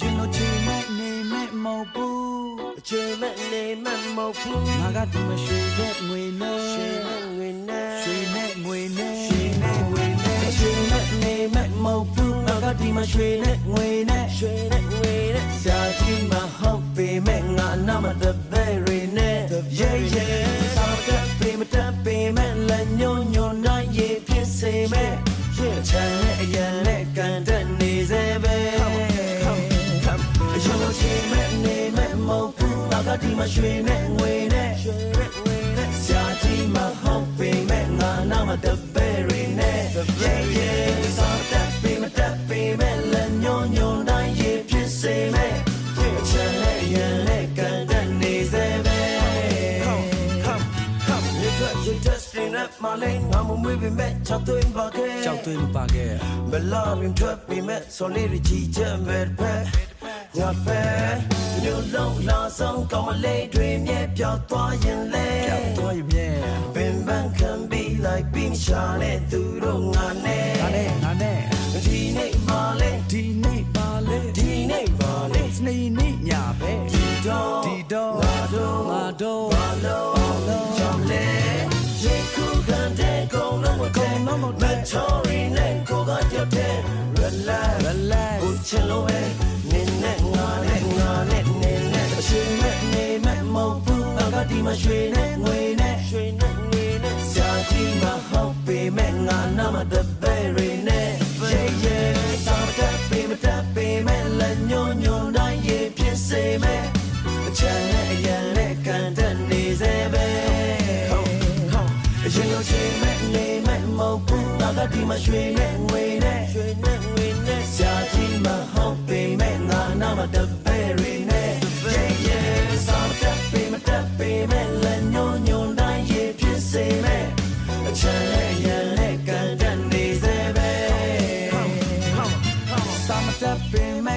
ရင်လိုချင်မဲ့နေမဲ့မဟုတ်ဘူးအချိန်မဲ့နေမဲ့မဟုတ်ဘူးငါကဒီမရွှေနဲ့ငွေနဲ့ရွှေနဲ့ငွေနဲ့ရွှေနဲ့ငွေနဲ့ရွှေနဲ့ငွေနဲ့ရွှေနဲ့နေမဲ့မဟုတ်ဘူးငါကဒီမရွှေနဲ့ငွေနဲ့ရွှေနဲ့ငွေနဲ့ဆရာကြီးမဟုတ်ပေမဲ့ငါနာမတ ကဒီမှာရွှေနဲ့ငွေနဲ့ရွှေနဲ့ငွေနဲ့ဆရာကြီးမဟုတ်ပေမဲ့ငါနာမတပည့်ရနဲ့ yeah yeah စာတက်ပေမတက်ပေမဲ့လက်ညွန်ညွန်တိုင်းရဖြစ်စေမဲ့ချမ်းနဲ့ရန်နဲ့ကန်တဲ့နေစေပဲ come come မြေထွက်ရေတက်စတင်နဲ့မလေးငါမမွေးပေမဲ့ချောက်သွင်းပါခဲ့ကြောက်သွေးမပါခဲ့ဘလာရင်ထွက်ပေမဲ့စော်လေးရကြီးချက်မဲ့ဖက် ညပဲမြို့လုံးလာဆောင်ကောင်းမလေးတွေမြဲပြောက်သွားရင်လေကြောက်သွားရမြဲပင်ပန်းခံပြီးလိုက်ပြီးရှာတဲ့သူတို့ငါနဲ့ငါနဲ့ငါနဲ့ဒီနေ့မှလေဒီနေ့ပါလေဒီနေ့မှလေစနေနေ့ညပဲဒီတော့ဒီတော့ငါတို့ငါတို့ဘာလို့ကြောင့်လဲရေခုခံတဲ့ကုန်းလုံးမကုန်းလုံးမမ ရွှေနဲ့ငွေနဲ့ရွှေနဲ့ငွေနဲ့ဆရာကြီးမဟုတ်ပေမဲ့ငါနာမတပည့်ရနဲ့ yeah yeah စာမတက်ပေမတက်ပေမဲ့လက်ညွန်ညွန်တိုင်းရဖြစ်စေမဲ့အချမ်းနဲ့အရန်နဲ့ကန်တဲ့နေစေပဲအရင်လိုချင်မဲ့နေမဲ့မဟုတ်ဘူးငါကဒီမှာရွှေနဲ့ငွေနဲ့ရွှေနဲ့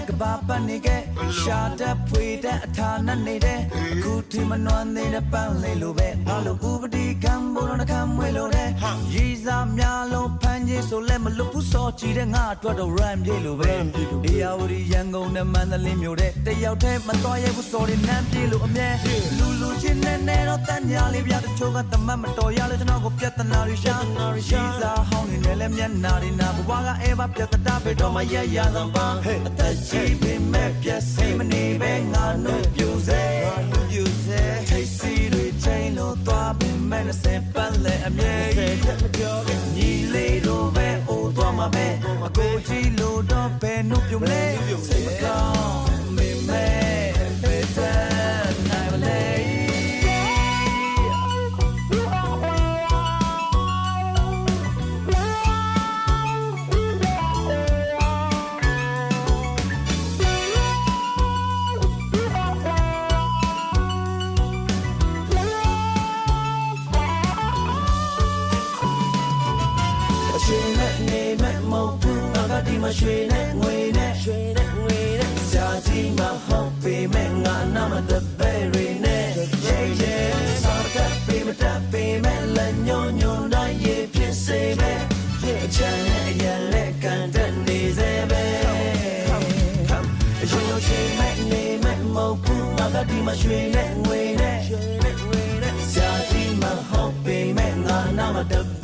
ကဘာပတ်နေကဲရှာတက်ဖွေတဲ့အထာနဲ့နေတဲ့အခုထိမနှွမ်းသေးတဲ့ပန်းလေးလိုပဲငါလိုဥပတိကံဘုံတော့ခံမွေလို့တဲ့ရီစားများလုံးဖမ်းကြီးဆိုလဲမလွတ်ဘူးစောကြည့်တဲ့ငါအတွက်တော့ run ပြေလို့ပဲဒီယာဝရီရန်ကုန်နဲ့မန္တလေးမြို့တဲ့တယောက်တည်းမတော်ရဲဘူး sorry နမ်းပြေလို့အမြဲလူလူချင်းနဲ့နဲ့ တော့တန်ညာလေးပြတချို့ကတမတ်မတော်ရလဲကျွန်တော်ကိုပြဿနာတွေရှာရီစားဟောင်းနေနဲ့လဲမျက်နာတွေနာဘဝကအဲဘာပြဿနာပဲတော့မရရသံပါအသက်ကြီးပင်မဲ့ပြက်စီမနေပဲငါတို့ပြူစေပြူစေထိတ်စီတွေချိန်လို့သွားပင်မဲ့နဲ့စပန်လေအမြဲဆယ်ချက်မပြောခဲ့ညီလေးတို့ပဲအိုးသွားမှာပဲအကိုကြီးလို့တော့ဘယ်နှုတ်ပြုံးလဲ မှာရွှေနဲ့ငွေနဲ့ရွှေနဲ့ငွေနဲ့ဆရာကြီးမဟုတ်ပေမဲ့ငါနာမတပည့်ရနဲ့ yeah yeah စာတက်ပေမတက်ပေမဲ့လက်ညွန်ညွန်တိုင်းရဖြစ်စေမဲ့အချမ်းနဲ့အရန်နဲ့ကန်တဲ့နေစေပဲအရင်လိုချင်မဲ့နေမဲ့မဟုတ်ဘူးငါကဒီမှာရွှေနဲ့ငွေနဲ့ရွှေနဲ့ငွေနဲ့ဆရာကြီးမဟုတ်ပေမဲ့ငါနာမတပ